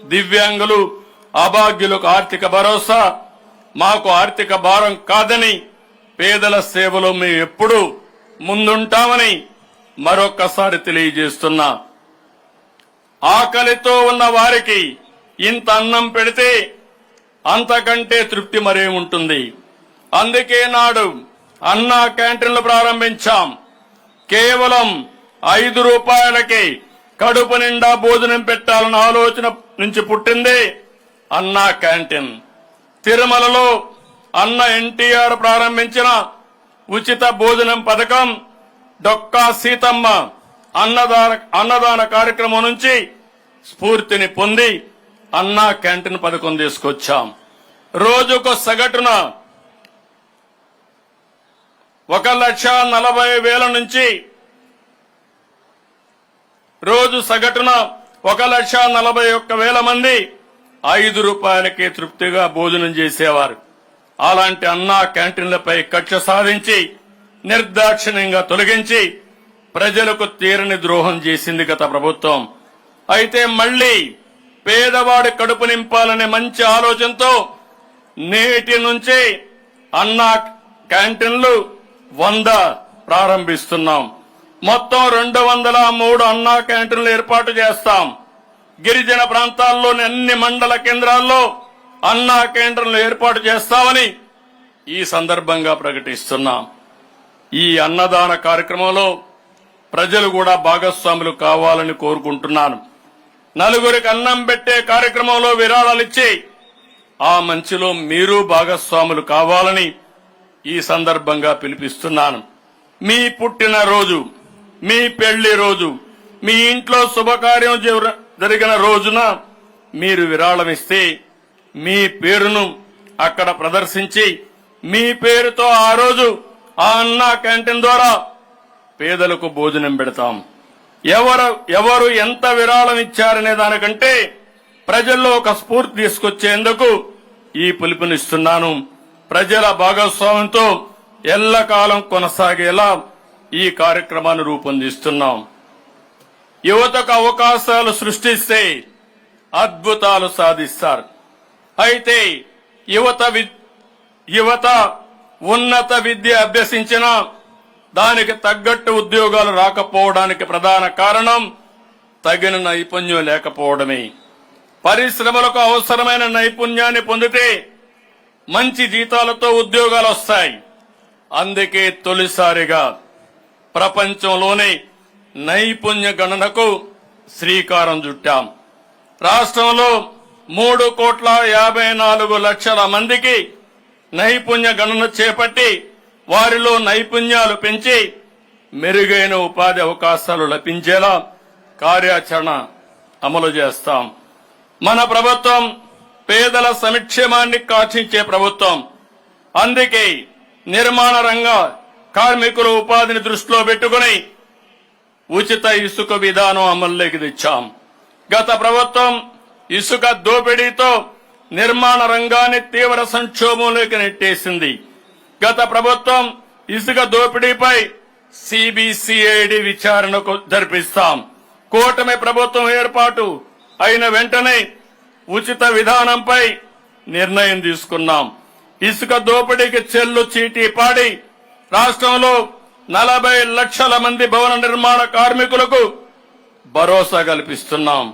దివ్యాంగులు అభాగ్యులకు ఆర్థిక భరోసా మాకు ఆర్థిక భారం కాదని పేదల సేవలో మేము ఎప్పుడు ముందుంటామని మరొక్కసారి తెలియజేస్తున్నా. ఆకలితో ఉన్న వారికి ఇంత అన్నం పెడితే అంతకంటే తృప్తి మరేముంటుంది అందుకే నాడు అన్నా క్యాంటీన్లు ప్రారంభించాం. కేవలం ఐదు రూపాయలకే కడుపు నిండా భోజనం పెట్టాలన్న ఆలోచన నుంచి పుట్టింది అన్నా క్యాంటీన్. తిరుమలలో అన్న ఎన్టీఆర్ ప్రారంభించిన ఉచిత భోజనం పథకం డొక్కా సీతమ్మ అన్నదాన అన్నదాన కార్యక్రమం నుంచి స్ఫూర్తిని పొంది అన్నా క్యాంటీన్ పథకం తీసుకొచ్చాం. రోజుకు సగటున ఒక లక్ష నలభై వేల నుంచి రోజు సగటున ఒక లక్ష నలభై ఒక్క వేల మంది ఐదు రూపాయలకే తృప్తిగా భోజనం చేసేవారు. అలాంటి అన్నా క్యాంటీన్లపై కక్ష సాధించి నిర్దాక్షిణ్యంగా తొలగించి ప్రజలకు తీరని ద్రోహం చేసింది గత ప్రభుత్వం. అయితే మళ్ళీ పేదవాడి కడుపు నింపాలనే మంచి ఆలోచనతో నేటి నుంచి అన్నా క్యాంటీన్లు వంద ప్రారంభిస్తున్నాం. మొత్తం రెండు వందల మూడు అన్నా క్యాంటీన్లు ఏర్పాటు చేస్తాం. గిరిజన ప్రాంతాల్లోని అన్ని మండల కేంద్రాల్లో అన్నా కేంద్రాలు ఏర్పాటు చేస్తామని ఈ సందర్భంగా ప్రకటిస్తున్నాం. ఈ అన్నదాన కార్యక్రమంలో ప్రజలు కూడా భాగస్వాములు కావాలని కోరుకుంటున్నాను. నలుగురికి అన్నం పెట్టే కార్యక్రమంలో విరాళాలు ఇచ్చి ఆ మంచిలో మీరు భాగస్వాములు కావాలని ఈ సందర్భంగా పిలిపిస్తున్నాను. మీ పుట్టినరోజు మీ పెళ్ళి రోజు మీ ఇంట్లో శుభకార్యం జరిగిన రోజున మీరు విరాళం ఇస్తే మీ పేరును అక్కడ ప్రదర్శించి మీ పేరుతో ఆ రోజు ఆ అన్నా క్యాంటీన్ ద్వారా పేదలకు భోజనం పెడతాం. ఎవరు ఎవరు ఎంత విరాళం ఇచ్చారనే దానికంటే ప్రజల్లో ఒక స్ఫూర్తి తీసుకొచ్చేందుకు ఈ పిలుపునిస్తున్నాను. ప్రజల భాగస్వామ్యంతో ఎల్లకాలం కొనసాగేలా ఈ కార్యక్రమాన్ని రూపొందిస్తున్నాం. యువతకు అవకాశాలు సృష్టిస్తే అద్భుతాలు సాధిస్తారు. అయితే యువత వి- యువత ఉన్నత విద్య అభ్యసించిన దానికి తగ్గట్టు ఉద్యోగాలు రాకపోవడానికి ప్రధాన కారణం తగిన నైపుణ్యం లేకపోవడమే. పరిశ్రమలకు అవసరమైన నైపుణ్యాన్ని పొందితే మంచి జీతాలతో ఉద్యోగాలు వస్తాయి. అందుకే తొలిసారిగా ప్రపంచంలోనే నైపుణ్య గణనకు శ్రీకారం చుట్టాం. రాష్ట్రంలో మూడు కోట్ల యాభై నాలుగు లక్షల మందికి నైపుణ్య గణన చేపట్టి వారిలో నైపుణ్యాలు పెంచి మెరుగైన ఉపాధి అవకాశాలు లభించేలా కార్యాచరణ అమలు చేస్తాం. మన ప్రభుత్వం పేదల సంక్షేమాన్ని కాక్షించే ప్రభుత్వం. అందుకే నిర్మాణ రంగ కార్మికుల ఉపాధిని దృష్టిలో పెట్టుకుని ఉచిత ఇసుక విధానం అమల్లోకి తెచ్చాం. గత ప్రభుత్వం ఇసుక దోపిడీతో నిర్మాణ రంగాన్ని తీవ్ర సంక్షోభంలోకి నెట్టేసింది. గత ప్రభుత్వం ఇసుక దోపిడీపై సిబిసిఐడి విచారణకు జరిపిస్తాం. కూటమి ప్రభుత్వం ఏర్పాటు అయిన వెంటనే ఉచిత విధానంపై నిర్ణయం తీసుకున్నాం. ఇసుక దోపిడీకి చెల్లు చీటీ పాడి రాష్ట్రంలో నలభై లక్షల మంది భవన నిర్మాణ కార్మికులకు భరోసా కల్పిస్తున్నాం.